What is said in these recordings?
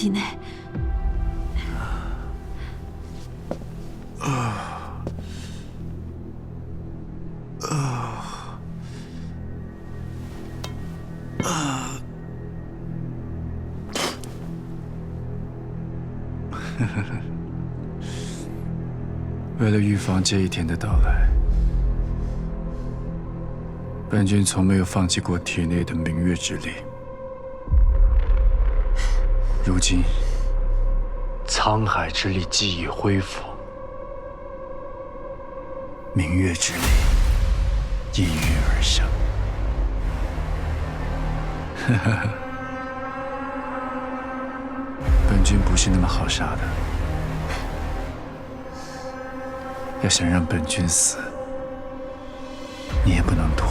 体内。为了预防这一天的到来，本君从没有放弃过体内的明月之力。如今，沧海之力既已恢复，明月之力应运而生。哈哈，本君不是那么好杀的。要想让本君死，你也不能独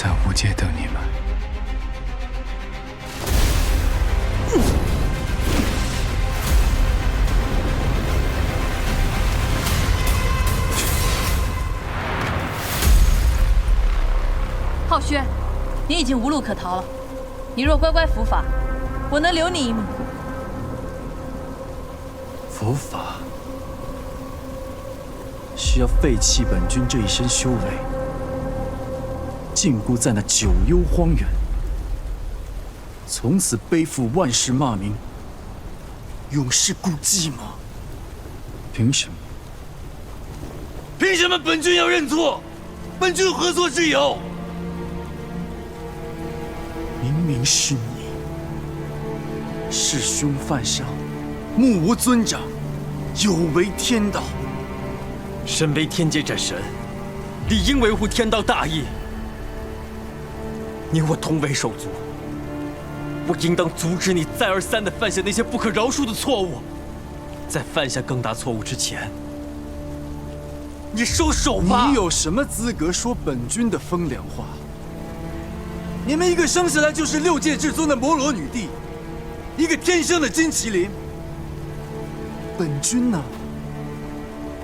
在无界等你们。浩轩，你已经无路可逃了。你若乖乖伏法，我能留你一命。伏法需要废弃本君这一身修为，禁锢在那九幽荒原，从此背负万世骂名，永世孤寂吗？凭什么？凭什么本君要认错？本君何错之有？明明是你，弑兄犯上，目无尊长，有违天道。身为天界战神，理应维护天道大义。你我同为手足，我应当阻止你再而三的犯下那些不可饶恕的错误。在犯下更大错误之前，你收手吧！你有什么资格说本君的风凉话？你们一个生下来就是六界至尊的摩罗女帝，一个天生的金麒麟。本君呢？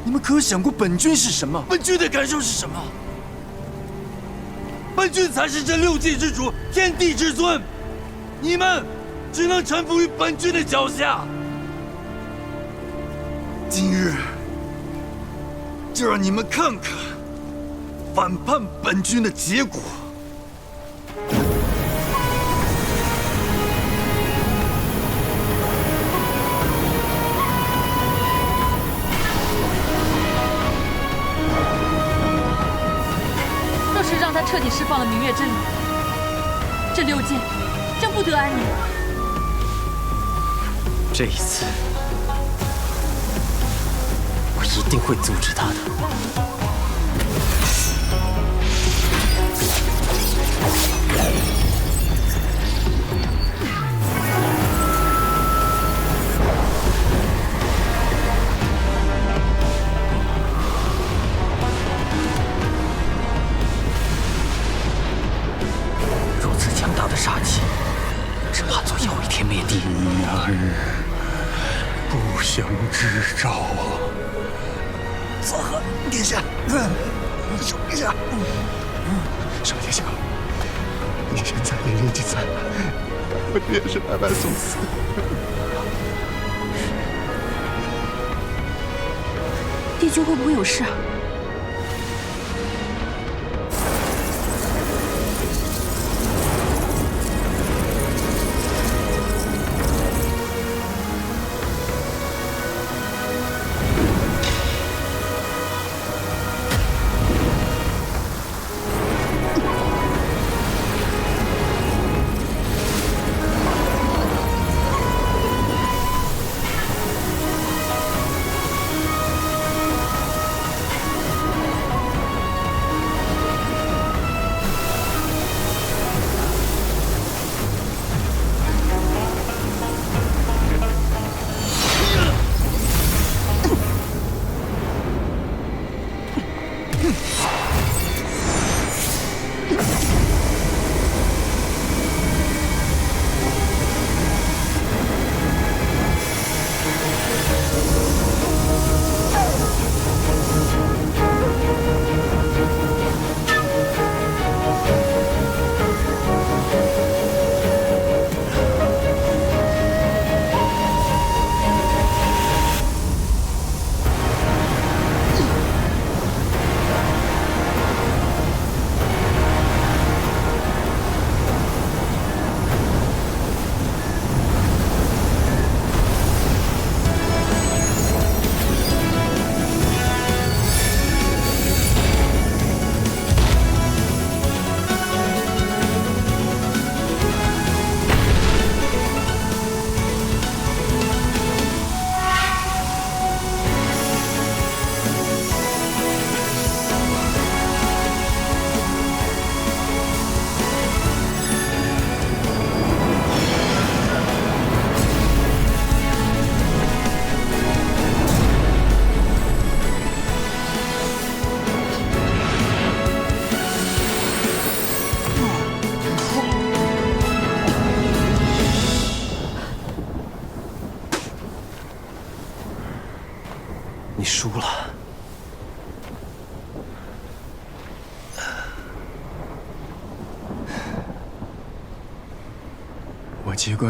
你们可有想过本君是什么？本君的感受是什么？本君才是这六界之主，天地之尊，你们只能臣服于本君的脚下。今日就让你们看看反叛本君的结果。彻底释放了明月之灵，这六界将不得安宁。这一次，我一定会阻止他的。会不会有事啊？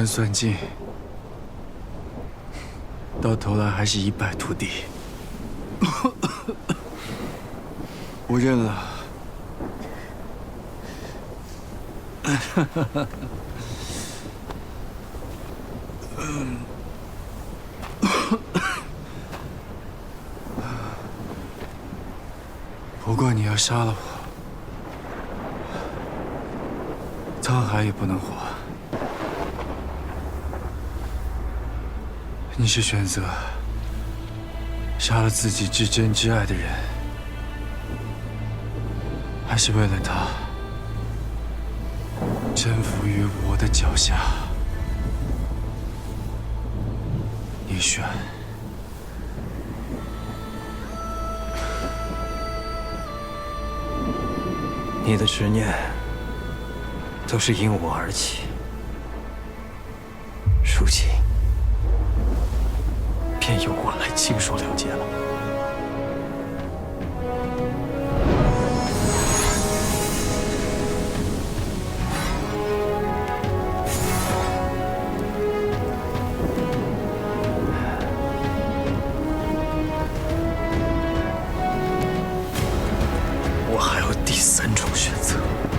算尽，到头来还是一败涂地。我认了。不过你要杀了我，沧海也不能活。你是选择杀了自己至真至爱的人，还是为了他臣服于我的脚下？你选。你的执念都是因我而起，如今便由我来亲手了结了。我还有第三种选择。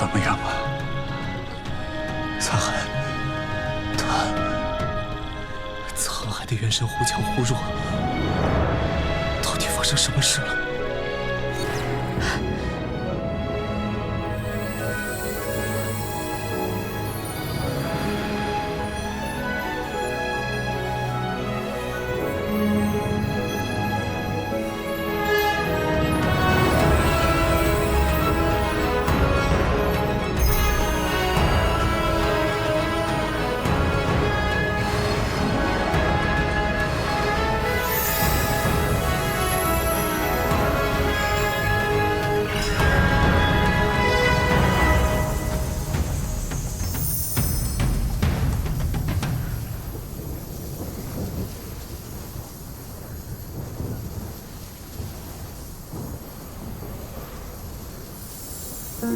怎么样了？沧海，他，沧海的元神忽强忽弱，到底发生什么事了？楚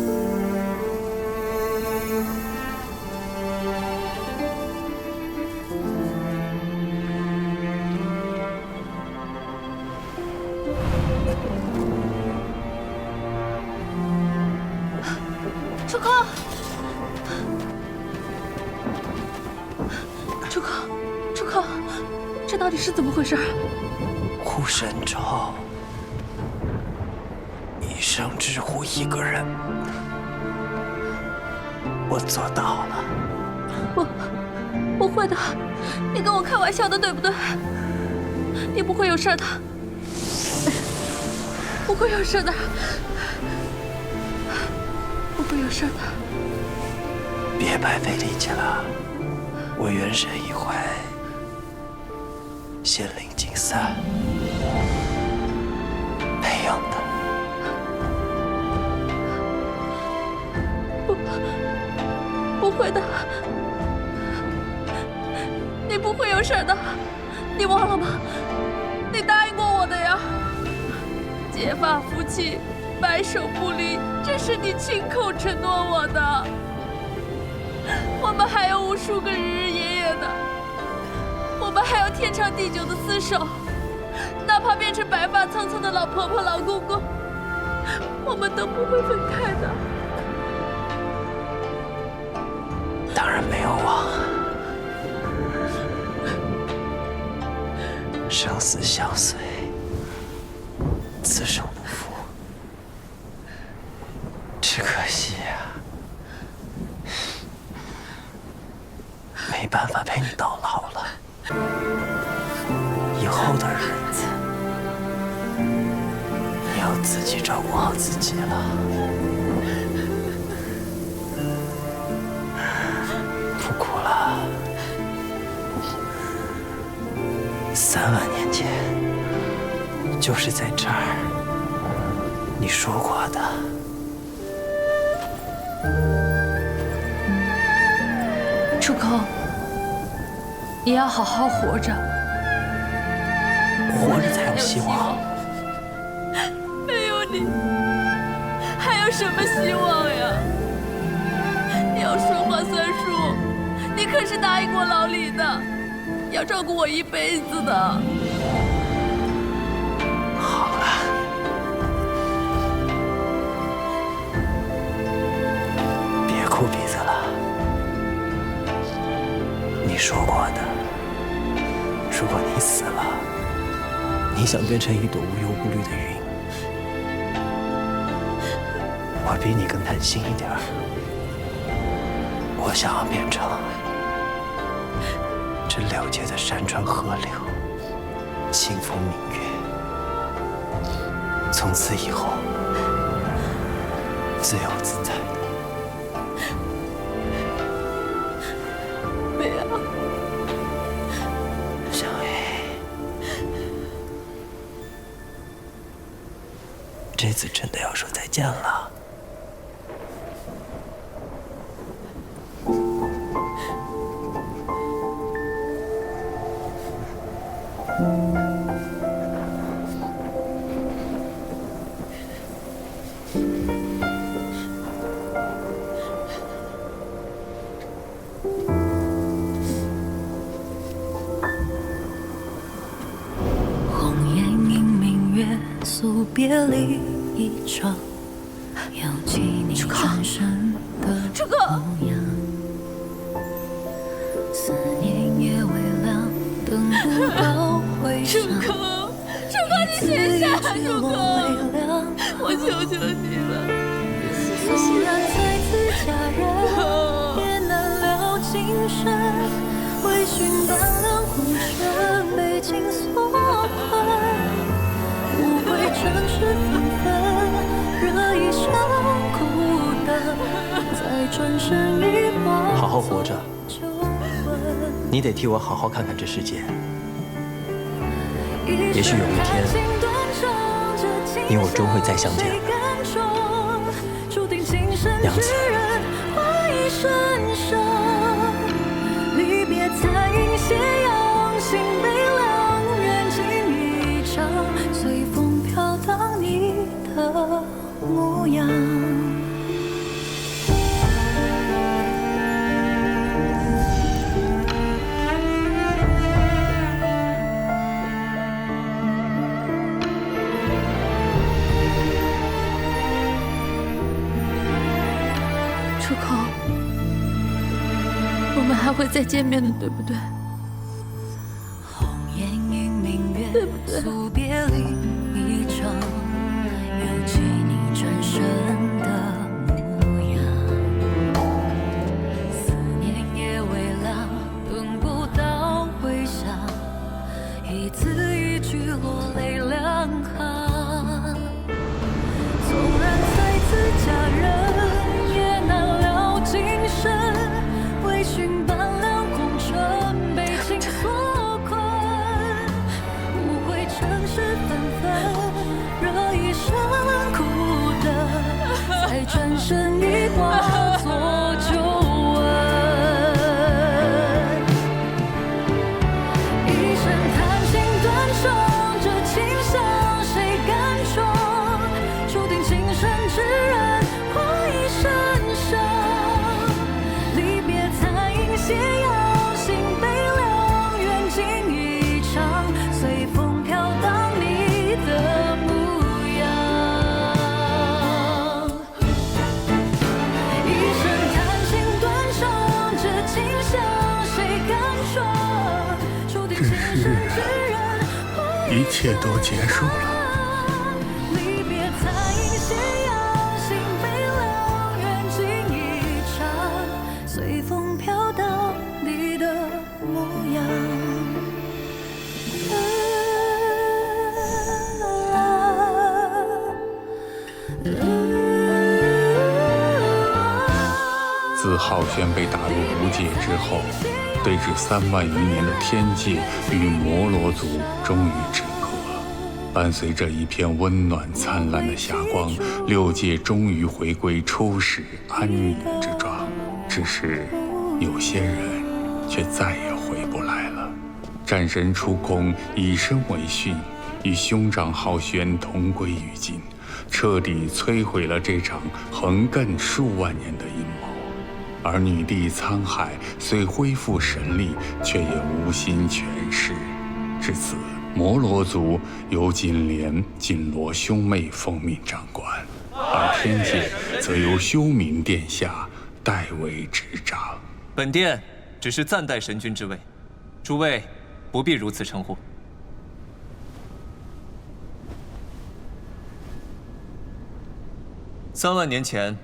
空，楚空，楚空，这到底是怎么回事？护神咒，只护一个人，我做到了。不，不会的，你跟我开玩笑的，对不对？你不会有事的，不会有事的，不会有事的。别白费力气了，我元神已回，仙灵尽散，是的，你忘了吗？你答应过我的呀！结发夫妻，白首不离，这是你亲口承诺我的。我们还有无数个日日夜夜的，我们还有天长地久的厮守，哪怕变成白发苍苍的老婆婆、老公公，我们都不会分开的。生死相随，此生不负。只可惜呀、没办法陪你到老了。以后的日子，你要自己照顾好自己了。三万年前，就是在这儿，你说过的。楚空，你要好好活着。活着才有希望。没有你，还有什么希望呀？你要说话算数，你可是答应过老李的，要照顾我一辈子的。好了，别哭鼻子了。你说过的，如果你死了，你想变成一朵无忧无虑的云，我比你更贪心一点。我想要变成这了结的山川河流，清风明月。从此以后，自由自在的。不要，小薇，这次真的要说再见了。一场，犹记你转身的楚哥，模样。思念也微凉，等不到回 楚响。空，楚空，你醒下，楚空，我求求你了，纵然再次佳人，也难了今生。微醺半两红尘，被情所困。无悔尘世纷纷，好好活着。你得替我好好看看这世界。也也许有一天你我终会再相见。娘子。离别残影斜阳，心悲模样。出口，我们还会再见面的，对不对？一切都结束了。自浩轩被打入无界之后，对峙三万余年的天界与摩罗族终于止戈。伴随着一片温暖灿烂的霞光，六界终于回归初始安宁之状。只是，有些人却再也回不来了。战神出空以身为训，与兄长浩轩同归于尽，彻底摧毁了这场横亘数万年的阴谋。而女帝沧海虽恢复神力，却也无心权势。至此，摩罗族由锦莲、锦罗兄妹奉命掌管，而天界则由修明殿下代为执掌。本殿只是暂代神君之位，诸位不必如此称呼。三万年前，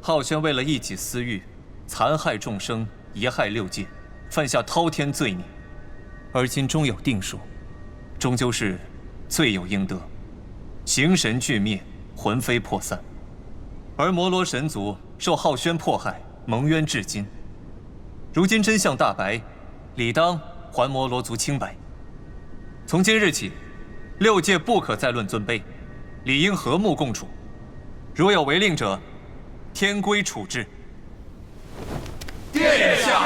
浩轩为了一己私欲，残害众生，贻害六界，犯下滔天罪孽。而今终有定数，终究是罪有应得，形神俱灭，魂飞魄散。而摩罗神族受浩轩迫害，蒙冤至今。如今真相大白，理当还摩罗族清白。从今日起，六界不可再论尊卑，理应和睦共处。如有违令者，天规处置。殿下